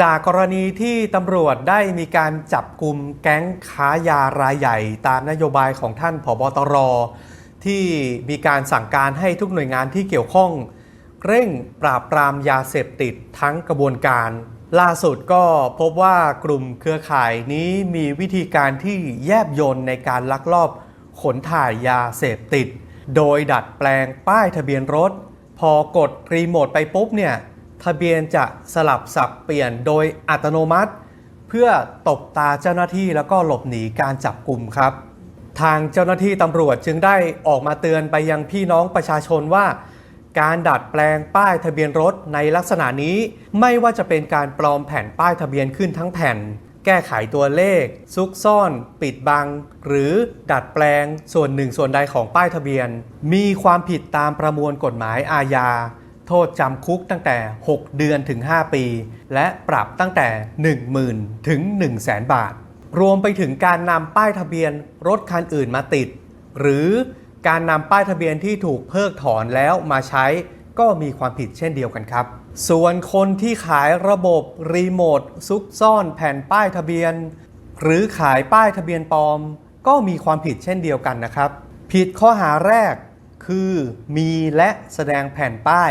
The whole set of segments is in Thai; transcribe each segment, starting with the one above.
จากกรณีที่ตำรวจได้มีการจับกลุ่มแก๊งค้ายารายใหญ่ ตามนโยบายของท่านผบตร ที่มีการสั่งการให้ทุกหน่วยงานที่เกี่ยวข้อง เร่งปราบปรามยาเสพติดทั้งกระบวนการ ล่าสุดก็พบว่ากลุ่มเครือข่ายนี้มีวิธีการที่แยบยนในการลักลอบขนถ่ายยาเสพติด โดยดัดแปลงป้ายทะเบียนรถ พอกดรีโมทไปปุ๊บเนี่ย ทะเบียนจะสลับสับเปลี่ยนโดยอัตโนมัติ เพื่อตบตาเจ้าหน้าที่แล้วก็หลบหนีการจับกลุ่มครับ ทางเจ้าหน้าที่ตำรวจจึงได้ออกมาเตือนไปยังพี่น้องประชาชนว่า การดัดแปลงป้ายทะเบียนรถในลักษณะนี้ ไม่ว่าจะเป็นการปลอมแผ่นป้ายทะเบียนขึ้นทั้งแผ่น แก้ไขตัวเลข ซุกซ่อน ปิดบัง หรือดัดแปลงส่วนหนึ่งส่วนใดของป้ายทะเบียน มีความผิดตามประมวลกฎหมายอาญา โทษจำคุกตั้งแต่ 6 เดือนถึง 5 ปี และปรับตั้งแต่ 10,000 ถึง 1 0 0 0 0 0 บาท รวมไปถึงการนำป้ายทะเบียนรถคันอื่นมาติด หรือการนำป้ายทะเบียนที่ถูกเพิกถอนแล้วมาใช้ ก็มีความผิดเช่นเดียวกันครับ ส่วนคนที่ขายระบบรีโมทซุกซ่อนแผ่นป้ายทะเบียน หรือขายป้ายทะเบียนปลอม ก็มีความผิดเช่นเดียวกันนะครับ ผิดข้อหาแรกคือมีและแสดงแผ่นป้าย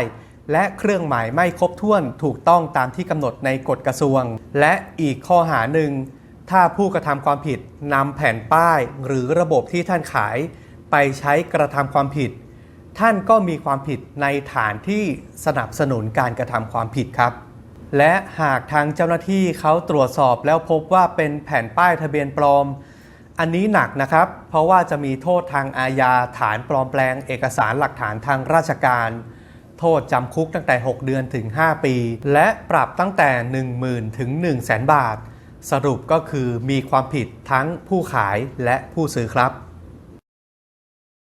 และเครื่องหมายไม่ครบถ้วนถูกต้องตามที่กำหนดในกฎกระทรวง และอีกข้อหาหนึ่ง ถ้าผู้กระทำความผิดนำแผ่นป้ายหรือระบบที่ท่านขาย ไปใช้กระทำความผิด ท่านก็มีความผิดในฐานที่สนับสนุนการกระทำความผิดครับ และหากทางเจ้าหน้าที่เขาตรวจสอบแล้วพบว่าเป็นแผ่นป้ายทะเบียนปลอม อันนี้หนักนะครับ เพราะว่าจะมีโทษทางอาญาฐานปลอมแปลงเอกสารหลักฐานทางราชการ โทษจำคุกตั้งแต่ 6 เดือนถึง 5 ปี และปรับตั้งแต่ 10,000 ถึง 1 0 0 0 0แบาท สรุปก็คือมีความผิดทั้งผู้ขายและผู้ซื้อครับ